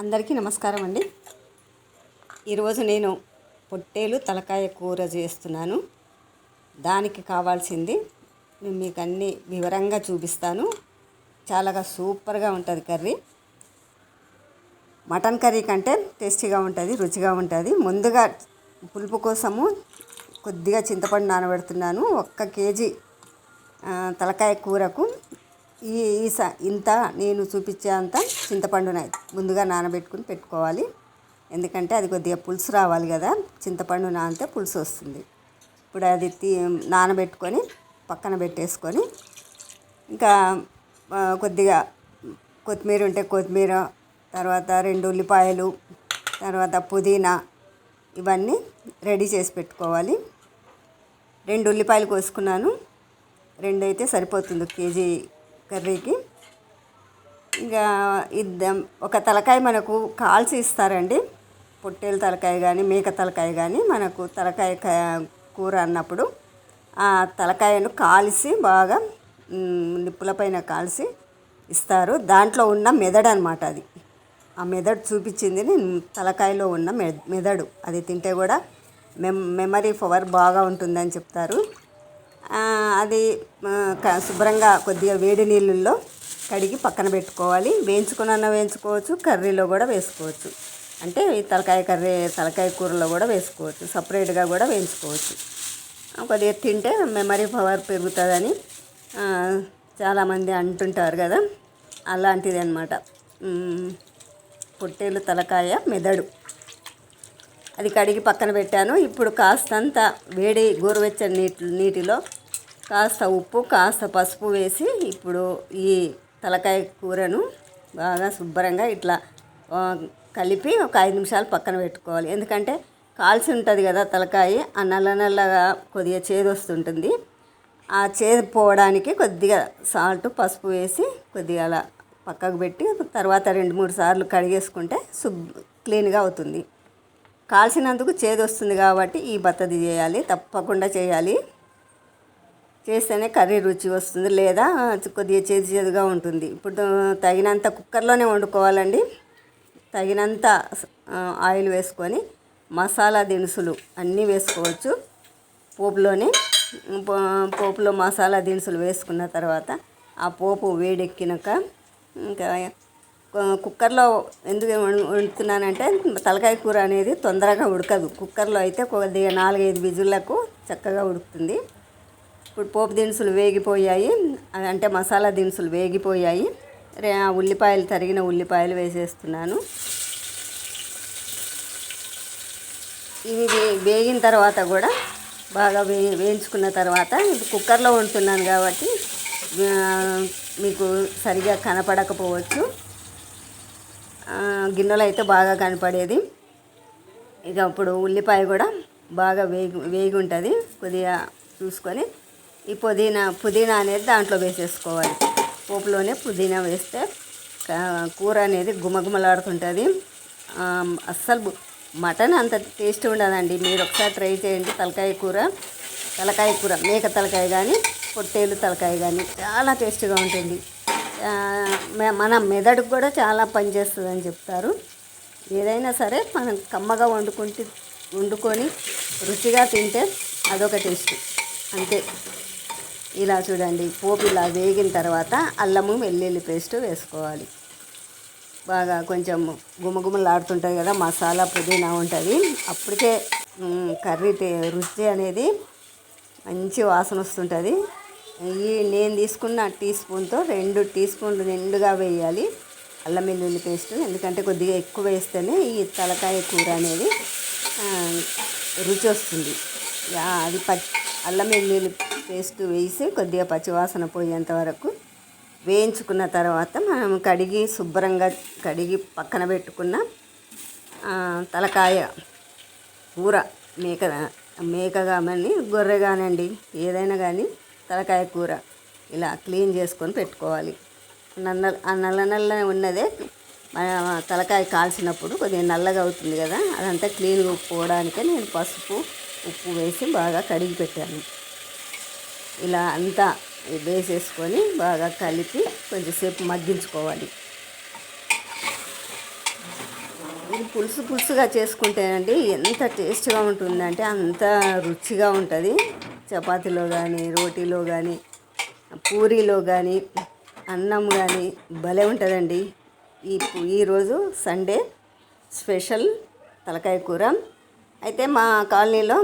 అందరికీ నమస్కారం అండి. ఈరోజు నేను పొట్టేలు తలకాయ కూర చేస్తున్నాను. దానికి కావాల్సింది నేను మీకు అన్ని వివరంగా చూపిస్తాను. చాలా సూపర్గా ఉంటుంది కర్రీ. మటన్ కర్రీ కంటే టేస్టీగా ఉంటుంది రుచిగా ఉంటుంది. ముందుగా పులుపు కోసము కొద్దిగా చింతపండు నానబెడుతున్నాను. ఒక్క కేజీ తలకాయ కూరకు ఈ ఈస ఇంత నేను చూపించే అంత చింతపండు ముందుగా నానబెట్టుకుని పెట్టుకోవాలి. ఎందుకంటే అది కొద్దిగా పులుసు రావాలి కదా చింతపండు నానితే పులుసు వస్తుంది. ఇప్పుడు అది తీ నానబెట్టుకొని పక్కన పెట్టేసుకొని ఇంకా కొద్దిగా కొత్తిమీర ఉంటే కొత్తిమీర తర్వాత రెండు ఉల్లిపాయలు తర్వాత పుదీనా ఇవన్నీ రెడీ చేసి పెట్టుకోవాలి. రెండు ఉల్లిపాయలు కోసుకున్నాను. రెండు అయితే సరిపోతుంది. కేజీ కర్రీకి. ఇంకా ఇద్దాం ఒక తలకాయ మనకు కాల్చి ఇస్తారండి. పొట్టేలు తలకాయ కానీ మేక తలకాయ కానీ మనకు తలకాయ కూర అన్నప్పుడు ఆ తలకాయను కాల్చి బాగా నిప్పుల పైన కాల్చి ఇస్తారు. దాంట్లో ఉన్న మెదడు అనమాట అది. ఆ మెదడు చూపించింది నేను తలకాయలో ఉన్న మె మెదడు. అది తింటే కూడా మెమ్ మెమరీ పవర్ బాగా ఉంటుందని చెప్తారు. అది శుభ్రంగా కొద్దిగా వేడి నీళ్ళల్లో కడిగి పక్కన పెట్టుకోవాలి. వేయించుకున్న వేయించుకోవచ్చు కర్రీలో కూడా వేసుకోవచ్చు. అంటే ఈ తలకాయ కర్రీ తలకాయ కూరలో కూడా వేసుకోవచ్చు. సపరేట్గా కూడా వేయించుకోవచ్చు. కొద్దిగా తింటే మెమరీ పవర్ పెరుగుతుందని చాలామంది అంటుంటారు కదా. అలాంటిది అనమాట పొట్టేలు తలకాయ మెదడు. అది కడిగి పక్కన పెట్టాను. ఇప్పుడు కాస్తంత వేడి గోరువెచ్చని నీటి నీటిలో కాస్త ఉప్పు కాస్త పసుపు వేసి ఇప్పుడు ఈ తలకాయ కూరను బాగా శుభ్రంగా ఇట్లా కలిపి ఒక ఐదు నిమిషాలు పక్కన పెట్టుకోవాలి. ఎందుకంటే కాల్చి ఉంటుంది కదా తలకాయ ఆ నల్ల నల్లగా కొద్దిగా చేదు వస్తుంటుంది. ఆ చేదు పోవడానికి కొద్దిగా సాల్ట్ పసుపు వేసి కొద్దిగా అలా పక్కకు పెట్టి తర్వాత రెండు మూడు సార్లు కడిగేసుకుంటే శుభ్ క్లీన్గా అవుతుంది. కాల్చినందుకు చేదు వస్తుంది కాబట్టి ఈ బత్తది చేయాలి తప్పకుండా చేయాలి. చేస్తేనే కర్రీ రుచి వస్తుంది లేదా కొద్దిగా చేదు చేదుగా ఉంటుంది. ఇప్పుడు తగినంత కుక్కర్లోనే వండుకోవాలండి. తగినంత ఆయిల్ వేసుకొని మసాలా దినుసులు అన్నీ వేసుకోవచ్చు. పోపులోనే పో- పోపులో మసాలా దినుసులు వేసుకున్న తర్వాత ఆ పోపు వేడెక్కినాక ఇంకా కుక్కర్లో ఎందుకు వండుతున్నానంటే తలకాయ కూర అనేది తొందరగా ఉడకదు. కుక్కర్లో అయితే కొద్దిగా నాలుగైదు విజులకు చక్కగా ఉడుకుతుంది. ఇప్పుడు పోపు దినుసులు వేగిపోయాయి. అవి అంటే మసాలా దినుసులు వేగిపోయాయి. రే ఆ ఉల్లిపాయలు తరిగిన ఉల్లిపాయలు వేసేస్తున్నాను. ఇవి వే- వేగిన తర్వాత కూడా బాగా వే వేయించుకున్న తర్వాత ఇది కుక్కర్లో వండుతున్నాను కాబట్టి మీకు సరిగా కనపడకపోవచ్చు. గిన్నెలు గిన్నెలో అయితే బాగా కనపడేది. ఇక ఇప్పుడు ఉల్లిపాయ కూడా బాగా వేగి వేగి ఉంటుంది కొద్దిగా చూసుకొని ఈ పుదీనా పుదీనా అనేది దాంట్లో వేసేసుకోవాలి. పోపులోనే పుదీనా వేస్తే కూర అనేది గుమగుమలాడుతుంటుంది అస్సలు మటన్ అంత టేస్ట్ ఉండదండి. మీరు ఒకసారి ట్రై చేయండి. తలకాయ కూర తలకాయ కూర మేక తలకాయ కానీ పొట్టేలు తలకాయ కానీ చాలా టేస్ట్గా ఉంటుంది. మన మెదడుకు కూడా చాలా పనిచేస్తుంది అని చెప్తారు. ఏదైనా సరే మనం కమ్మగా వండుకుంటే వండుకొని రుచిగా తింటే అదొక టేస్ట్. అంతే. ఇలా చూడండి పోపు ఇలా వేగిన తర్వాత అల్లము వెల్లుల్లి పేస్ట్ వేసుకోవాలి. బాగా కొంచెం గుమగుమలాడుతుంటుంది కదా మసాలా పుదీనా ఉంటుంది. అప్పటికే కర్రీ టే- రుచి అనేది మంచి వాసన వస్తుంటుంది. ఈ నేను తీసుకున్న టీ స్పూన్తో రెండు టీ స్పూన్లు నిండుగా వేయాలి. అల్లం వెల్లుల్లి పేస్ట్ ఎందుకంటే కొద్దిగా ఎక్కువ వేస్తేనే ఈ తలకాయ కూర అనేది రుచి వస్తుంది. అది పచ్చి అల్లం వెల్లుల్లి పేస్ట్ వేసి కొద్దిగా పచ్చివాసన పోయేంత వరకు వేయించుకున్న తర్వాత మనం కడిగి శుభ్రంగా కడిగి పక్కన పెట్టుకున్న తలకాయ కూర మేక మేక కానీ గొర్రె కానండి ఏదైనా కానీ తలకాయ కూర ఇలా క్లీన్ చేసుకొని పెట్టుకోవాలి. నల్ల ఆ నల్ల నల్ల ఉన్నదే మన తలకాయ కాల్చినప్పుడు కొద్దిగా నల్లగా అవుతుంది కదా అదంతా క్లీన్గా పోవడానికే నేను పసుపు ఉప్పు వేసి బాగా కడిగి పెట్టాను. ఇలా అంతా వేసేసుకొని బాగా కలిపి కొంచెంసేపు మగ్గించుకోవాలి. ఇది పులుసు పులుసుగా చేసుకుంటేనండి ఎంత టేస్ట్గా ఉంటుందంటే అంత రుచిగా ఉంటుంది. చపాతీలో కానీ రోటీలో కానీ పూరీలో కానీ అన్నం కానీ భలే ఉంటుందండి. ఈ ఈరోజు సండే స్పెషల్ తలకాయ కూర. అయితే మా కాలనీలో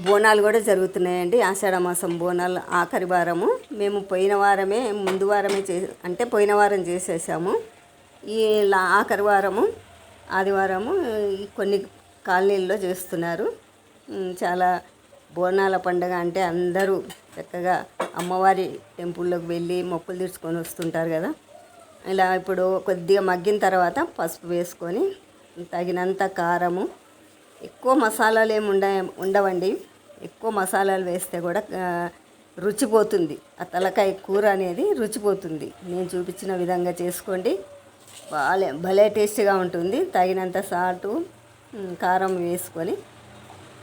బోనాలు కూడా జరుగుతున్నాయండి. ఆషాఢ మాసం బోనాలు ఆఖరి వారము. మేము పోయిన వారమే ముందు వారమే చే అంటే పోయిన వారం చేసేసాము. ఈ లా- ఆఖరి వారము ఆదివారము కొన్ని కాలనీల్లో చేస్తున్నారు. చాలా బోనాల పండుగ అంటే అందరూ చక్కగా అమ్మవారి టెంపుల్లోకి వెళ్ళి మొక్కులు తీర్చుకొని వస్తుంటారు కదా. ఇలా ఇప్పుడు కొద్దిగా మగ్గిన తర్వాత పసుపు వేసుకొని తగినంత కారము ఎక్కువ మసాలాలు ఏమి ఉండ ఉండవండి. ఎక్కువ మసాలాలు వేస్తే కూడా రుచిపోతుంది. ఆ తలకాయ కూర అనేది రుచిపోతుంది. నేను చూపించిన విధంగా చేసుకోండి. భలే భలే టేస్ట్గా ఉంటుంది. తగినంత సాల్టు కారం వేసుకొని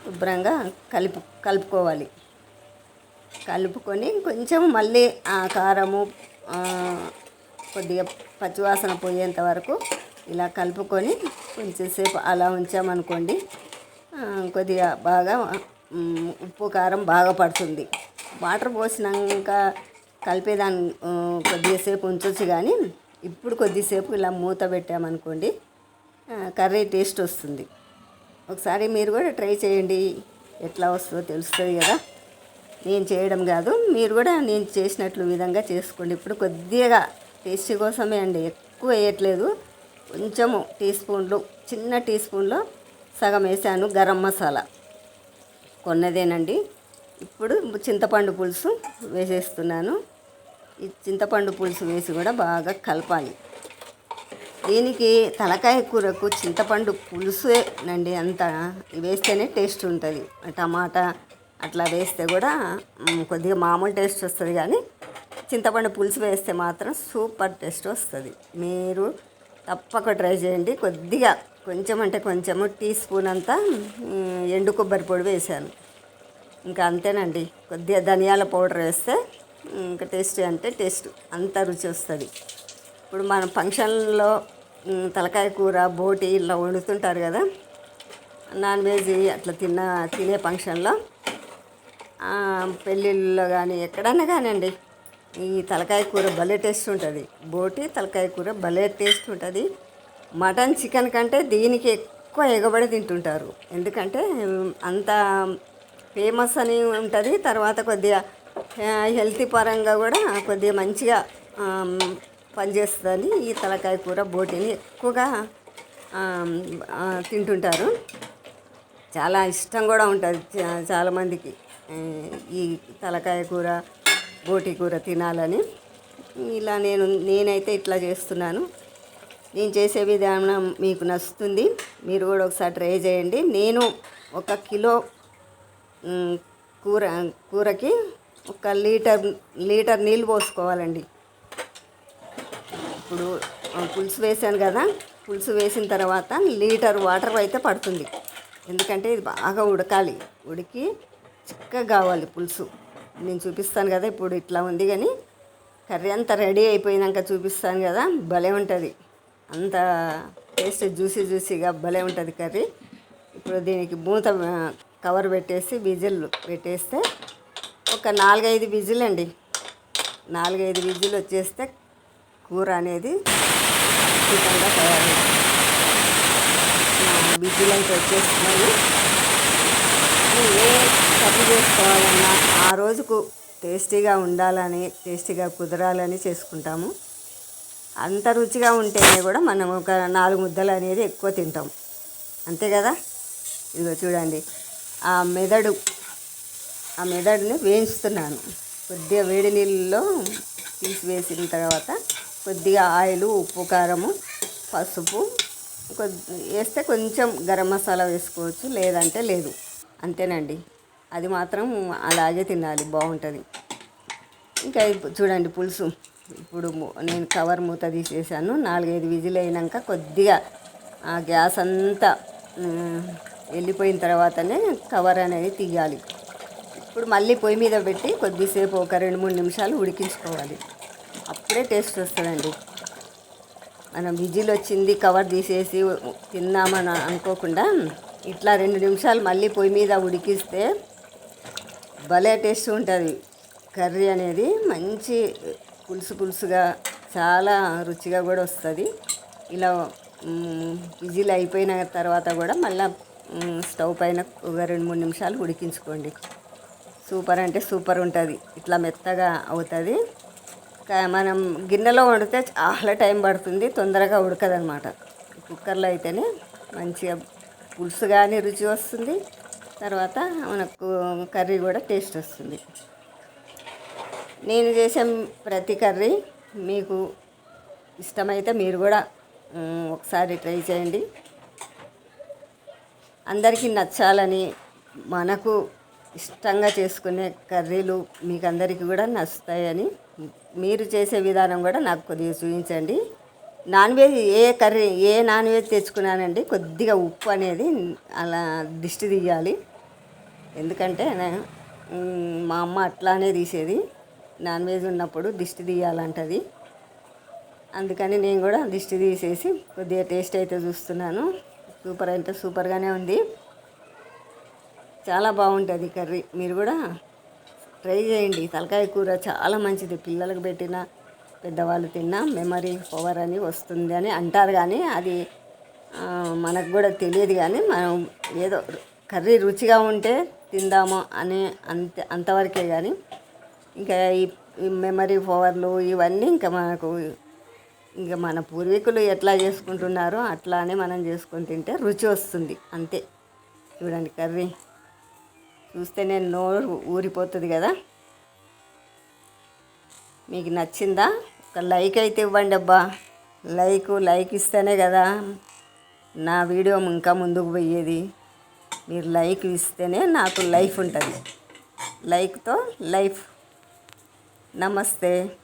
శుభ్రంగా కలుపు కలుపుకోవాలి. కలుపుకొని కొంచెం మళ్ళీ ఆ కారము కొద్దిగా పచ్చివాసన పోయేంత వరకు ఇలా కలుపుకొని కొంచెంసేపు అలా ఉంచామనుకోండి కొద్దిగా బాగా ఉప్పు కారం బాగా పడుతుంది. వాటర్ పోసినాక కలిపేదాన్ని కొద్దిసేపు ఉంచొచ్చు కానీ ఇప్పుడు కొద్దిసేపు ఇలా మూత పెట్టామనుకోండి కర్రీ టేస్ట్ వస్తుంది. ఒకసారి మీరు కూడా ట్రై చేయండి ఎట్లా వస్తుందో తెలుస్తుంది కదా. నేను చేయడం కాదు మీరు కూడా నేను చేసినట్లు విధంగా చేసుకోండి. ఇప్పుడు కొద్దిగా టేస్ట్ కోసమే అండి ఎక్కువ వేయట్లేదు. కొంచెము టీ స్పూన్లు చిన్న టీ స్పూన్లో సగం వేసాను గరం మసాలా. కొన్నదేనండి. ఇప్పుడు చింతపండు పులుసు వేసేస్తున్నాను. ఈ చింతపండు పులుసు వేసి కూడా బాగా కలపాలి. దీనికి తలకాయ కూరకు చింతపండు పులుసేనండి అంత. వేస్తేనే టేస్ట్ ఉంటుంది. టమాటా అట్లా వేస్తే కూడా కొద్దిగా మామూలు టేస్ట్ వస్తుంది కానీ చింతపండు పులుసు వేస్తే మాత్రం సూపర్ టేస్ట్ వస్తుంది. మీరు తప్పక ట్రై చేయండి. కొద్దిగా కొంచెం అంటే కొంచెము టీ స్పూన్ అంతా ఎండు కొబ్బరి పొడి వేసాను. ఇంకా అంతేనండి. కొద్దిగా ధనియాల పౌడర్ వేస్తే ఇంకా టేస్ట్ అంటే టేస్ట్ అంత రుచి వస్తుంది. ఇప్పుడు మన ఫంక్షన్లో తలకాయ కూర బోటి ఇలా వండుతుంటారు కదా నాన్ వెజ్ అట్లా తిన్న తినే ఫంక్షన్లో పెళ్ళిళ్ళలో కానీ ఎక్కడన్నా కానివ్వండి ఈ తలకాయ కూర భలే టేస్ట్ ఉంటుంది. బోటి తలకాయ కూర భలే టేస్ట్ ఉంటుంది. మటన్ చికెన్ కంటే దీనికి ఎక్కువ ఎగబడి తింటుంటారు. ఎందుకంటే అంత ఫేమస్ అని ఉంటుంది. తర్వాత కొద్దిగా హెల్తీ పరంగా కూడా కొద్దిగా మంచిగా పనిచేస్తుందని ఈ తలకాయ కూర బోటిని ఎక్కువగా తింటుంటారు. చాలా ఇష్టం కూడా ఉంటుంది చా- చాలామందికి ఈ తలకాయ కూర. బోటి కూర తినాలని. ఇలా నేను నేనైతే ఇట్లా చేస్తున్నాను. నేను చేసే విధానం మీకు నచ్చుతుంది. మీరు కూడా ఒకసారి ట్రై చేయండి. నేను ఒక కిలో కూర కూరకి ఒక లీటర్ లీటర్ నీళ్ళు పోసుకోవాలండి. ఇప్పుడు పులుసు వేసాను కదా. పులుసు వేసిన తర్వాత లీటర్ వాటర్ అయితే పడుతుంది. ఎందుకంటే ఇది బాగా ఉడకాలి. ఉడికి చిక్కగా కావాలి పులుసు. నేను చూపిస్తాను కదా ఇప్పుడు ఇట్లా ఉంది కానీ కర్రీ అంతా రెడీ అయిపోయినాక చూపిస్తాను కదా భలే ఉంటుంది. అంత టేస్ట్ జ్యూసీ జ్యూసీగా భలే ఉంటుంది కర్రీ. ఇప్పుడు దీనికి మూత కవర్ పెట్టేసి విజిల్ పెట్టేస్తే ఒక నాలుగైదు విజిల్ అండి నాలుగైదు విజిల్ వచ్చేస్తే కూర అనేది అద్భుతంగా తయారు విజిల్ అయితే వచ్చేస్తున్నాయి చేసుకోవాలన్నా ఆ రోజుకు టేస్టీగా ఉండాలని టేస్టీగా కుదరాలని చేసుకుంటాము. అంత రుచిగా ఉంటేనే కూడా మనం ఒక నాలుగు ముద్దలు అనేది ఎక్కువ తింటాం. అంతే కదా? ఇదిగో చూడండి. ఆ మెదడు ఆ మెదడుని వేయించుతున్నాను. కొద్దిగా వేడి నీళ్ళలో తీసివేసిన తర్వాత కొద్దిగా ఆయిల్ ఉప్పు కారము పసుపు కొద్ది వేస్తే కొంచెం గరం మసాలా వేసుకోవచ్చు లేదంటే లేదు. అంతేనండి. అది మాత్రం అలాగే తినాలి బాగుంటుంది. ఇంకా చూడండి పులుసు. ఇప్పుడు నేను కవర్ మూత తీసేసాను. నాలుగైదు విజిల్ అయినాక కొద్దిగా ఆ గ్యాస్ అంతా వెళ్ళిపోయిన తర్వాతనే కవర్ అనేది తీయాలి. ఇప్పుడు మళ్ళీ పొయ్యి మీద పెట్టి కొద్దిసేపు ఒక రెండు మూడు నిమిషాలు ఉడికించుకోవాలి. అప్పుడే టేస్ట్ వస్తుందండి. మనం విజిల్ వచ్చింది కవర్ తీసేసి తిన్నామని అనుకోకుండా ఇట్లా రెండు నిమిషాలు మళ్ళీ పొయ్యి మీద ఉడికిస్తే భలే టేస్ట్ ఉంటుంది. కర్రీ అనేది మంచి పులుసు పులుసుగా చాలా రుచిగా కూడా వస్తుంది. ఇలా విజిల్ అయిపోయిన తర్వాత కూడా మళ్ళీ స్టవ్ పైన ఒక రెండు మూడు నిమిషాలు ఉడికించుకోండి. సూపర్ అంటే సూపర్ ఉంటుంది. ఇట్లా మెత్తగా అవుతుంది. మనం గిన్నెలో వండితే చాలా టైం పడుతుంది తొందరగా ఉడకదనమాట కుక్కర్లో అయితేనే మంచిగా పులుసు కానీ రుచి వస్తుంది. తర్వాత మనకు కర్రీ కూడా టేస్ట్ వస్తుంది. నేను చేసే ప్రతి కర్రీ మీకు ఇష్టమైతే మీరు కూడా ఒకసారి ట్రై చేయండి. అందరికీ నచ్చాలని మనకు ఇష్టంగా చేసుకునే కర్రీలు మీకు అందరికీ కూడా నచ్చుతాయని మీరు చేసే విధానం కూడా నాకు కొద్దిగా చూపించండి. నాన్ వెజ్ ఏ కర్రీ ఏ నాన్ వెజ్ తెచ్చుకున్నానండి కొద్దిగా ఉప్పు అనేది అలా దిష్టి తీయాలి. ఎందుకంటే మా అమ్మ అట్లానే తీసేది. నాన్ వెజ్ ఉన్నప్పుడు దిష్టి తీయాలంటది. అందుకని నేను కూడా దిష్టి తీసేసి కొద్దిగా టేస్ట్ అయితే చూస్తున్నాను. సూపర్ అంటే సూపర్గానే ఉంది. చాలా బాగుంటుంది కర్రీ. మీరు కూడా ట్రై చేయండి. తలకాయ కూర చాలా మంచిది. పిల్లలకు పెట్టిన పెద్దవాళ్ళు తిన్నా మెమరీ పవర్ అని వస్తుంది అని అంటారు కానీ అది మనకు కూడా తెలియదు కానీ మనం ఏదో కర్రీ రుచిగా ఉంటే తిందాము అని అంతే అంతవరకే కానీ ఇంకా ఈ మెమరీ పవర్లు ఇవన్నీ ఇంకా మనకు ఇంకా మన పూర్వీకులు ఎట్లా చేసుకుంటున్నారో అట్లానే మనం చేసుకొని తింటే రుచి వస్తుంది. అంతే. చూడండి కర్రీ. చూస్తేనే నోరు ఊరిపోతుంది కదా. మీకు నచ్చిందా? ఒక లైక్ అయితే ఇవ్వండి అబ్బా. లైక్ లైక్ ఇస్తేనే కదా నా వీడియో ఇంకా ముందుకు పోయేది. మీరు లైక్ ఇస్తేనే నాకు లైఫ్ ఉంటుంది. లైక్తో లైఫ్. నమస్తే.